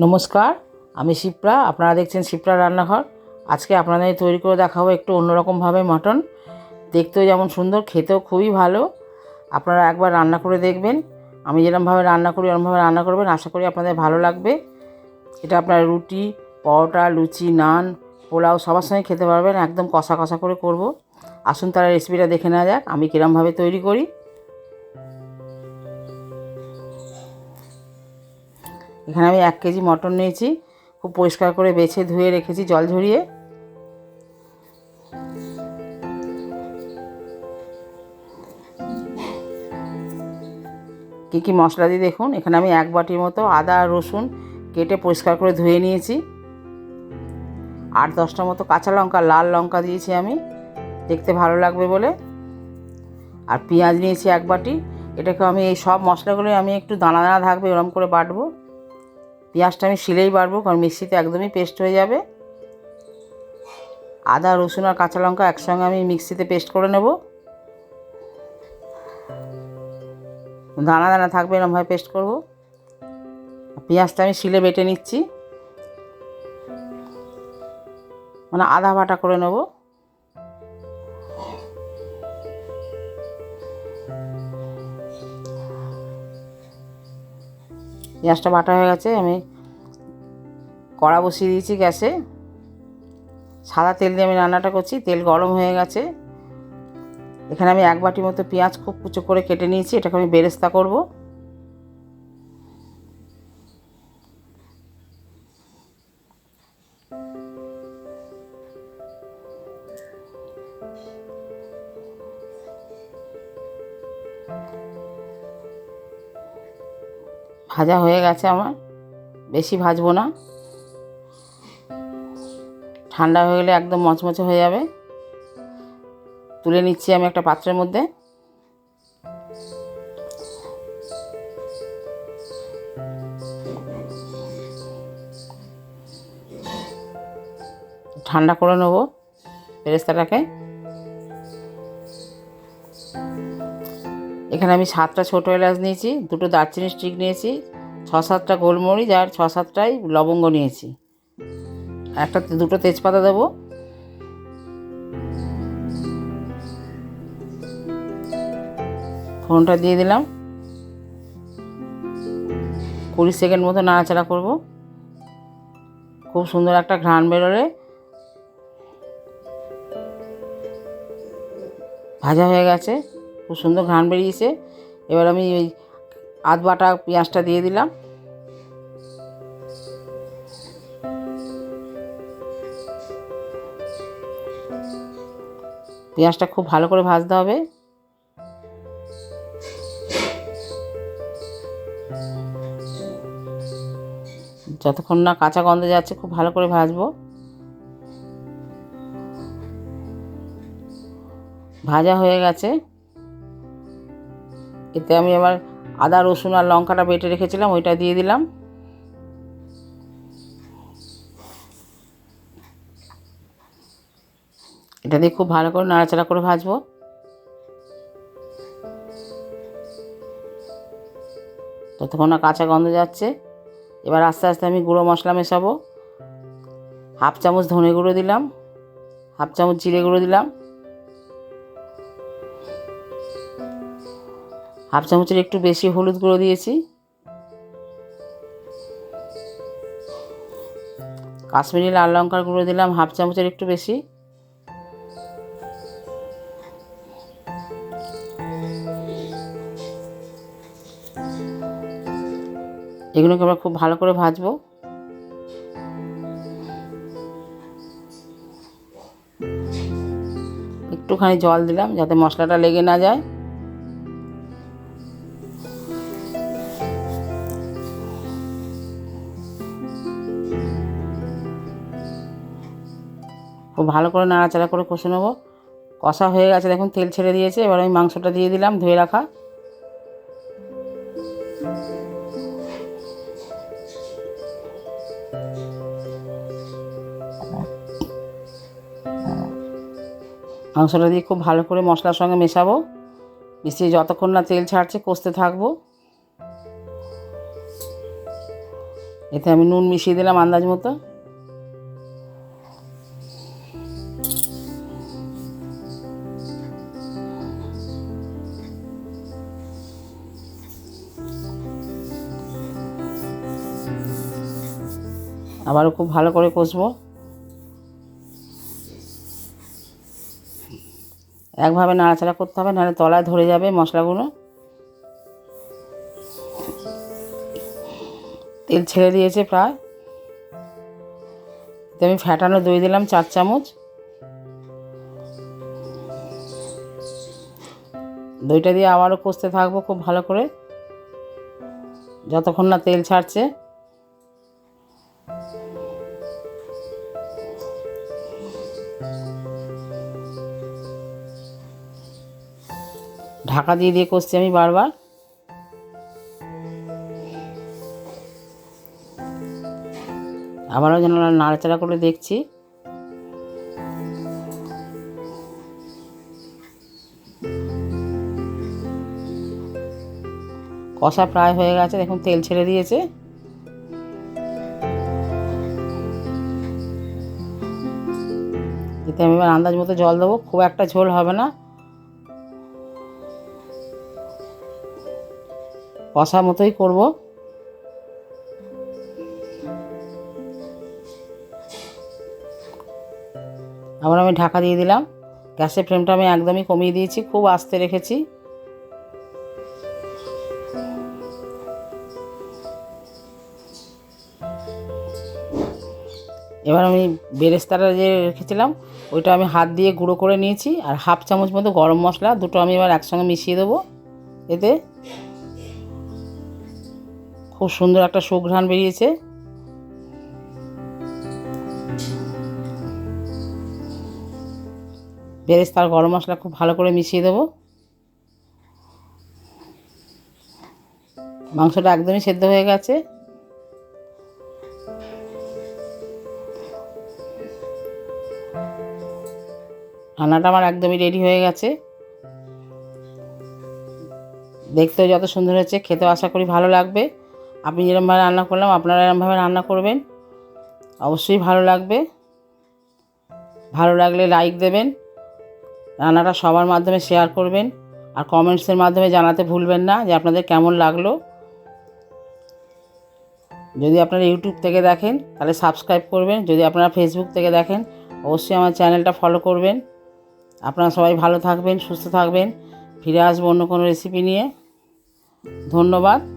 নমস্কার, আমি শিপ্রা, আপনারা দেখছেন শিপ্রা রান্নাঘর। আজকে আপনাদের তৈরি করে দেখাবো একটু অন্যরকমভাবে মটন। দেখতেও যেমন সুন্দর, খেতেও খুবই ভালো। আপনারা একবার রান্না করে দেখবেন। আমি যেরকমভাবে রান্না করি ওরকমভাবে রান্না করবেন। আশা করি আপনাদের ভালো লাগবে। এটা আপনার রুটি, পরোটা, লুচি, নান, পোলাও সবার সঙ্গে খেতে পারবেন। একদম কষা কষা করে করব। আসুন তারা রেসিপিটা দেখে নেওয়া যাক, আমি কীরমভাবে তৈরি করি। এখানে আমি এক কেজি মটন নিয়েছি। খুব পরিষ্কার করে বেছে ধুয়ে রেখেছি, জল ঝরিয়ে। কী কী মশলা দিয়ে দেখুন, এখানে আমি এক বাটির মতো আদা রসুন কেটে পরিষ্কার করে ধুয়ে নিয়েছি। আট দশটা মতো কাঁচা লঙ্কা, লাল লঙ্কা দিয়েছি আমি, দেখতে ভালো লাগবে বলে। আর পেঁয়াজ নিয়েছি এক বাটি এটাকে আমি এই সব মশলাগুলো আমি একটু দানা দানা থাকবে এরকম করে বাটবো। পেঁয়াজটা আমি শিলেই বাড়বো, কারণ মিক্সিতে একদমই পেস্ট হয়ে যাবে। আদা, রসুন আর কাঁচা লঙ্কা একসঙ্গে আমি মিক্সিতে পেস্ট করে নেব। দানা দানা থাকবে এরকমভাবে পেস্ট করব। পেঁয়াজটা আমি শিলে বেটে নিচ্ছি। মানে আধা বাটা করে নেব। পেঁয়াজটা বাটা হয়ে গেছে, আমি কড়া বসিয়ে দিয়েছি গ্যাসে। সাদা তেল দিয়ে আমি রান্নাটা করছি, তেল গরম হয়ে গেছে। এখানে আমি এক বাটি মতো পেঁয়াজ খুব কুচো করে কেটে নিয়েছি, এটাকে আমি বেরেস্তা করব। ভাজা হয়ে গেছে আমার। বেশি ভাজবো না। ঠান্ডা হয়ে গেলে একদম মচমচে হয়ে যাবে। তুলে নিচ্ছি আমি একটা পাত্রের মধ্যে। ঠান্ডা করে নেব ফেরেস্তাটাকে এখানে আমি সাতটা ছোটো এলাচ নিয়েছি, দুটো দারচিনি স্টিক নিয়েছি, ছ সাতটা গোলমরিচ আর ছ সাতটাই লবঙ্গ নিয়েছি। একটা দুটো তেজপাতা দেবো। ফোনটা দিয়ে দিলাম। কুড়ি সেকেন্ড মতো নাড়াচাড়া করব। খুব সুন্দর একটা ঘ্রাণ বেরোলে। ভাজা হয়ে গেছে। খুব সুন্দর ঘ্রাণ বেরিয়েছে। এবার আমি ওই আধ বাটা পেঁয়াজটা দিয়ে দিলাম। পেঁয়াজটা খুব ভালো করে ভাজতে হবে। যতক্ষণ না কাঁচা গন্ধ যাচ্ছে, খুব ভালো করে ভাজবো। ভাজা হয়ে গেছে। এতে আমি আবার আদা, রসুন আর লঙ্কাটা বেটে রেখেছিলাম, ওইটা দিয়ে দিলাম। এটা দিয়ে খুব ভালো করে নাড়াচাড়া করে ভাজবো। ততক্ষণ না কাঁচা গন্ধ যাচ্ছে। এবার আস্তে আস্তে আমি গুঁড়ো মশলা মেশাবো। হাফ চামচ ধনে গুঁড়ো দিলাম। হাফ চামচ জিরে গুঁড়ো দিলাম। হাফ চামচের একটু বেশি হলুদ গুঁড়ো দিয়েছি। কাশ্মীরি লাল লঙ্কার গুঁড়ো দিলাম হাফ চামচের একটু বেশি। এগুলোকে আমরা খুব ভালো করে ভাজবো। একটুখানি জল দিলাম যাতে মশলাটা লেগে না যায়। খুব ভালো করে নাড়াচাড়া করে কষে নেব। কষা হয়ে গেছে, দেখুন, তেল ছেড়ে দিয়েছে। এবার আমি মাংসটা দিয়ে দিলাম, ধুয়ে রাখা। মাংসটা দিয়ে খুব ভালো করে মশলার সঙ্গে মেশাবো। মিশিয়ে যতক্ষণ না তেল ছাড়ছে, কষতে থাকব। এতে আমি নুন মিশিয়ে দিলাম আন্দাজ মতো। আবারও খুব ভালো করে কষবো। একভাবে নাড়াচাড়া করতে হবে, নাহলে তলায় ধরে যাবে মশলাগুলো। তেল ছেড়ে দিয়েছে প্রায়। আমি ফ্যাটানো দই দিলাম চার চামচ। দইটা দিয়ে আবারও কষতে থাকব খুব ভালো করে। যতক্ষণ না তেল ছাড়ছে। ঢাকা দিয়ে দিয়ে করছি আমি বারবার। আবারও যেন নাড়াচাড়া করে দেখছি। কষা প্রায় হয়ে গেছে, দেখুন তেল ছেড়ে দিয়েছে। এতে আমি এবার আন্দাজ মতো জল দেবো, খুব একটা ঝোল হবে না। কষা মতোই করব। আবার আমি ঢাকা দিয়ে দিলাম। গ্যাসের ফ্লেমটা আমি একদমই কমিয়ে দিয়েছি, খুব আস্তে রেখেছি। এবার আমি বেরেস্তাটা যে রেখেছিলাম, ওইটা আমি হাত দিয়ে গুঁড়ো করে নিয়েছি, আর হাফ চামচ মতো গরম মশলা, দুটো আমি এবার একসঙ্গে মিশিয়ে দেবো। এতে খুব সুন্দর একটা সুঘ্রাণ বেরিয়েছে। বেরেস তার গরম মশলা খুব ভালো করে মিশিয়ে দেবো। মাংসটা একদমই সেদ্ধ হয়ে গেছে। রান্নাটা আমার একদমই রেডি হয়ে গেছে। দেখতেও যত সুন্দর হয়েছে, খেতেও আশা করি ভালো লাগবে। আমি যেরকমভাবে রান্না করলাম, আপনারা এরকমভাবে রান্না করবেন। অবশ্যই ভালো লাগবে। ভালো লাগলে লাইক দেবেন। রান্নাটা সবার মাধ্যমে শেয়ার করবেন। আর কমেন্টসের মাধ্যমে জানাতে ভুলবেন না যে আপনাদের কেমন লাগল। যদি আপনারা ইউটিউব থেকে দেখেন, তাহলে সাবস্ক্রাইব করবেন। যদি আপনারা ফেসবুক থেকে দেখেন, অবশ্যই আমার চ্যানেলটা ফলো করবেন। আপনারা সবাই ভালো থাকবেন, সুস্থ থাকবেন। ফিরে আসব অন্য কোনো রেসিপি নিয়ে। ধন্যবাদ।